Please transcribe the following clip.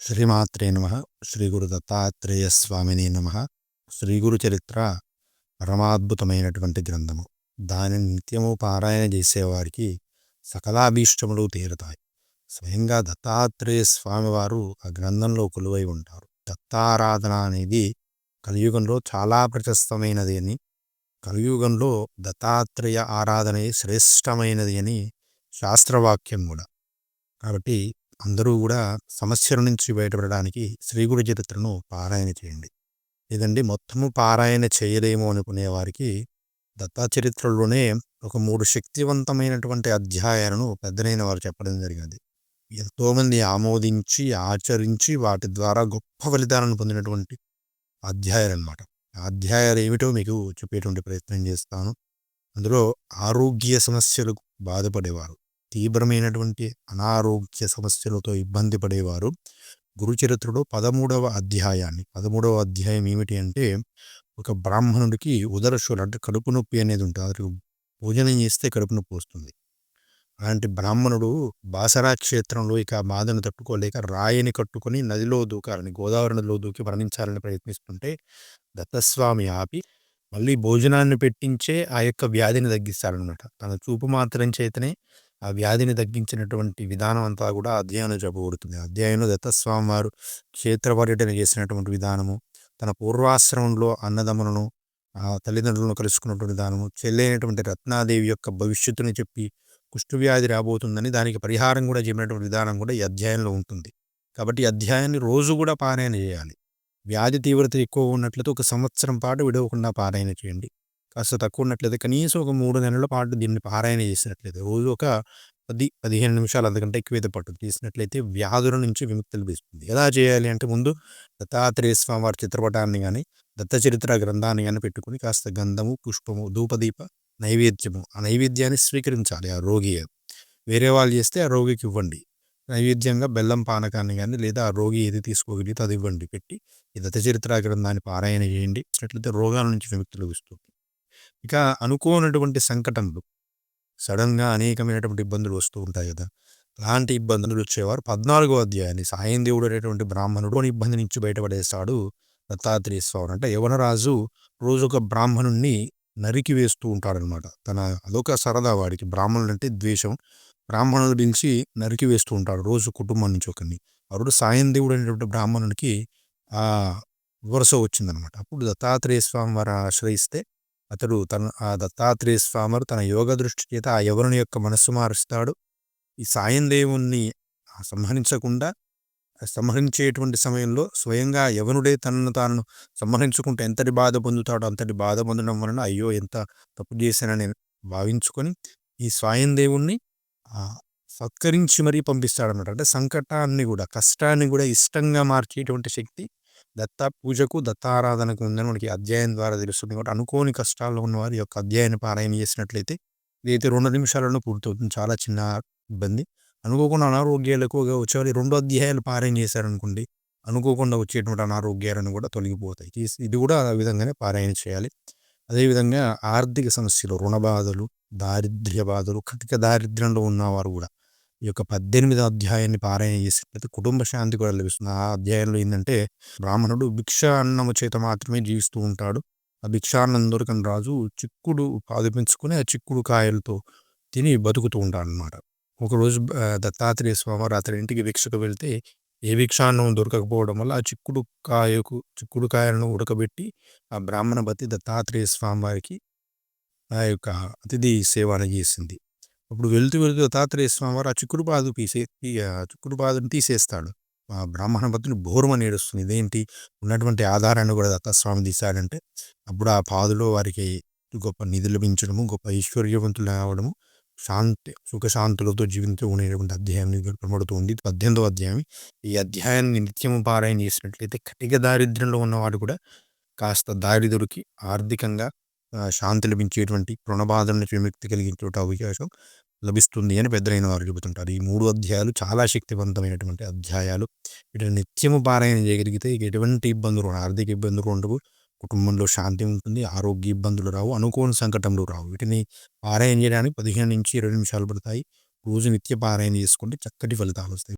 శ్రీమాత్రే నమ. శ్రీ గురు దత్తాత్రేయ స్వామిని నమ. శ్రీ గురు చరిత్ర పరమాద్భుతమైనటువంటి గ్రంథము. దానిని నిత్యము పారాయణ చేసేవారికి సకలాభీష్టములు తీరుతాయి. స్వయంగా దత్తాత్రేయ స్వామివారు ఆ గ్రంథంలో కొలువై ఉంటారు. దత్తారాధన అనేది కలియుగంలో చాలా ప్రశస్తమైనది అని కలియుగంలో దత్తాత్రేయ ఆరాధన శ్రేష్టమైనది అని శాస్త్రవాక్యం కూడా. కాబట్టి అందరూ కూడా సమస్యల నుంచి బయటపడడానికి శ్రీగుడి చరిత్రను పారాయణ చేయండి. లేదండి మొత్తము పారాయణ చేయలేము అనుకునే వారికి దత్తా చరిత్రలోనే ఒక మూడు శక్తివంతమైనటువంటి అధ్యాయాలను పెద్దలైన వారు చెప్పడం జరిగింది. ఎంతోమంది ఆమోదించి ఆచరించి వాటి ద్వారా గొప్ప ఫలితాలను పొందినటువంటి అధ్యాయాలు అనమాట అధ్యాయాలు ఏమిటో మీకు చెప్పేటువంటి ప్రయత్నం చేస్తాను. అందులో ఆరోగ్య సమస్యలకు బాధపడేవారు. తీవ్రమైనటువంటి అనారోగ్య సమస్యలతో ఇబ్బంది పడేవారు. గురుచరిత్రలో పదమూడవ అధ్యాయాన్ని పదమూడవ అధ్యాయం ఏమిటి అంటే ఒక బ్రాహ్మణుడికి ఉదరశులు అంటే కడుపు నొప్పి అనేది ఉంటుంది. భోజనం చేస్తే కడుపు నొప్పి వస్తుంది. అలాంటి బ్రాహ్మణుడు బాసరా క్షేత్రంలో ఇక బాధను తట్టుకోలేక రాయిని కట్టుకొని నదిలో దూకాలని గోదావరి నదిలో దూకి మరణించాలని ప్రయత్నిస్తుంటే దత్తస్వామి ఆపి మళ్ళీ భోజనాన్ని పెట్టించే ఆ యొక్క వ్యాధిని తగ్గిస్తారనమాట తన చూపు మాత్రం చేతనే ఆ వ్యాధిని తగ్గించినటువంటి విధానం అంతా కూడా అధ్యయనం చెప్పబడుతుంది. అధ్యయనంలో దత్తస్వామి వారు క్షేత్ర పర్యటన చేసినటువంటి విధానము తన పూర్వాశ్రమంలో అన్నదమ్ములను ఆ తల్లిదండ్రులను కలుసుకున్నటువంటి విధానము చెల్లైనటువంటి రత్నాదేవి యొక్క భవిష్యత్తుని చెప్పి కుష్ఠవ్యాధి రాబోతుందని దానికి పరిహారం కూడా చెప్పినటువంటి విధానం కూడా ఈ అధ్యాయంలో ఉంటుంది. కాబట్టి ఈ అధ్యాయాన్ని రోజు కూడా పారాయణ చేయాలి. వ్యాధి తీవ్రత ఎక్కువ ఉన్నట్లయితే ఒక సంవత్సరం పాటు విడవకుండా పారాయణ చేయండి. కాస్త తక్కువ ఉన్నట్లయితే కనీసం ఒక మూడు నెలల పాటు దీన్ని పారాయణ చేసినట్లయితే రోజు ఒక పది పదిహేను నిమిషాలు అంతకంటే ఎక్కువైతే పట్టు తీసినట్లయితే వ్యాధుల నుంచి విముక్తి లభిస్తుంది ఎలా చేయాలి అంటే ముందు దత్తాత్రేయ స్వామి వారి చిత్రపటాన్ని కానీ దత్తచరిత్ర గ్రంథాన్ని కానీ పెట్టుకుని కాస్త గంధము పుష్పము ధూపదీప నైవేద్యము ఆ నైవేద్యాన్ని స్వీకరించాలి ఆ రోగి వేరే వాళ్ళు చేస్తే ఆ రోగికి ఇవ్వండి. నైవేద్యంగా బెల్లం పానకాన్ని కానీ లేదా ఆ రోగి ఏది తీసుకోగలిగితే అది ఇవ్వండి. పెట్టి ఈ దత్తచరిత్ర గ్రంథాన్ని పారాయణ చేయండి. అట్లయితే రోగాల నుంచి విముక్తి లభిస్తుంది ఇక అనుకోనటువంటి సంకటంలు సడన్గా అనేకమైనటువంటి ఇబ్బందులు వస్తూ ఉంటాయి కదా! అలాంటి ఇబ్బందులు వచ్చేవారు పద్నాలుగో అధ్యాయాన్ని సాయం దేవుడు అనేటువంటి బ్రాహ్మణుడు ఇబ్బంది నుంచి బయటపడేస్తాడు దత్తాత్రేయ స్వామి అంటే యవనరాజు రోజు ఒక బ్రాహ్మణుణ్ణి నరికి వేస్తూ ఉంటాడనమాట తన అదొక సరదా వాడికి. బ్రాహ్మణులు అంటే ద్వేషం. బ్రాహ్మణుల పిలిచి నరికి వేస్తూ ఉంటాడు రోజు కుటుంబం నుంచి ఒకరిని. అప్పుడు సాయం దేవుడు అనేటువంటి బ్రాహ్మణునికి ఆ వరుస వచ్చిందనమాట అప్పుడు దత్తాత్రేయ స్వామి వారు ఆశ్రయిస్తే అతడు తన ఆ దత్తాత్రేయ స్వామి తన యోగ దృష్టి చేత ఆ యవనుని యొక్క మనస్సు మారుస్తాడు. ఈ సాయం దేవుణ్ణి సంహరించకుండా సంహరించేటువంటి సమయంలో స్వయంగా యవనుడే తనను తాను సంహరించుకుంటే ఎంతటి బాధ పొందుతాడో అంతటి బాధ పొందడం వలన అయ్యో ఎంత తప్పు చేశానని భావించుకొని ఈ స్వయం దేవుణ్ణి సత్కరించి మరీ పంపిస్తాడన్నమాట. అంటే సంకటాన్ని కూడా కష్టాన్ని కూడా ఇష్టంగా మార్చేటువంటి శక్తి దత్త పూజకు దత్తారాధనకు ఉందని మనకి అధ్యాయం ద్వారా తెలుస్తుంది. కాబట్టి అనుకోని కష్టాల్లో ఉన్నవారు ఈ యొక్క అధ్యాయాన్ని పారాయణ చేసినట్లయితే ఇదైతే రెండు నిమిషాలలో పూర్తవుతుంది. చాలా చిన్న ఇబ్బంది. అనుకోకుండా అనారోగ్యాలు ఎక్కువగా వచ్చేవాళ్ళు రెండు అధ్యాయాలు పారాయణ చేశారనుకోండి అనుకోకుండా వచ్చేటువంటి అనారోగ్యాలను కూడా తొలగిపోతాయి. ఇది కూడా ఆ విధంగానే పారాయణ చేయాలి. అదేవిధంగా ఆర్థిక సమస్యలు రుణ బాధలు దారిద్ర్య బాధలు కటిక దారిద్ర్యంలో ఉన్నవారు కూడా ఈ యొక్క పద్దెనిమిది అధ్యాయాన్ని పారాయణ చేసినట్లయితే కుటుంబ శాంతి కూడా లభిస్తుంది. ఆ అధ్యాయంలో ఏంటంటే బ్రాహ్మణుడు భిక్ష అన్నము చేత మాత్రమే జీవిస్తూ ఉంటాడు. ఆ భిక్షాన్నం దొరకని రాజు చిక్కుడు పాదిపించుకుని ఆ చిక్కుడు కాయలతో తిని బతుకుతూ ఉంటాడు అనమాట ఒకరోజు దత్తాత్రేయ స్వామి అతని ఇంటికి భిక్షకు వెళ్తే ఏ భిక్షాన్నం దొరకకపోవడం వల్ల ఆ చిక్కుడు కాయకు చిక్కుడు కాయలను ఉడకబెట్టి ఆ బ్రాహ్మణ బతి దత్తాత్రేయ స్వామి వారికి ఆ యొక్క అతిథి సేవ చేసింది. అప్పుడు వెళుతూ వెళుతూ దత్తాత్రేయ స్వామివారు ఆ చిక్కుడు పాదు తీసే ఆ చిక్కుడు పాదుని తీసేస్తాడు. ఆ బ్రాహ్మణ భక్తుని బోరమని ఏడుస్తుంది ఇదేంటి? ఉన్నటువంటి ఆధారాన్ని కూడా దత్తాస్వామి తీశాడంటే అప్పుడు ఆ పాదులో వారికి గొప్ప నిధులు లభించడము గొప్ప ఐశ్వర్యవంతులు కావడము శాంతి సుఖశాంతులతో జీవించుకునేటువంటి అధ్యాయం కనబడుతుంది పద్దెనిమిదో అధ్యాయం. ఈ అధ్యాయాన్ని నిత్యము పారాయణ చేసినట్లయితే కటిక దారిద్ర్యంలో ఉన్నవాడు కూడా కాస్త దారి దొరికి ఆర్థికంగా శాంతి లభించేటువంటి రుణబాధల నుంచి విముక్తి కలిగించేటువంటి అవకాశం లభిస్తుంది అని పెద్దలైన వారు చెబుతుంటారు. ఈ మూడు అధ్యాయాలు చాలా శక్తివంతమైనటువంటి అధ్యాయాలు. వీటిని నిత్యము పారాయణ చేయగలిగితే ఎటువంటి ఇబ్బందులు ఆర్థిక ఇబ్బందులు ఉండవు. కుటుంబంలో శాంతి ఉంటుంది. ఆరోగ్య ఇబ్బందులు రావు. అనుకోని సంకటంలో రావు. వీటిని పారాయణ చేయడానికి పదిహేను నుంచి ఇరవై నిమిషాలు పడతాయి. రోజు నిత్య పారాయణ చేసుకుంటే చక్కటి ఫలితాలు వస్తాయి.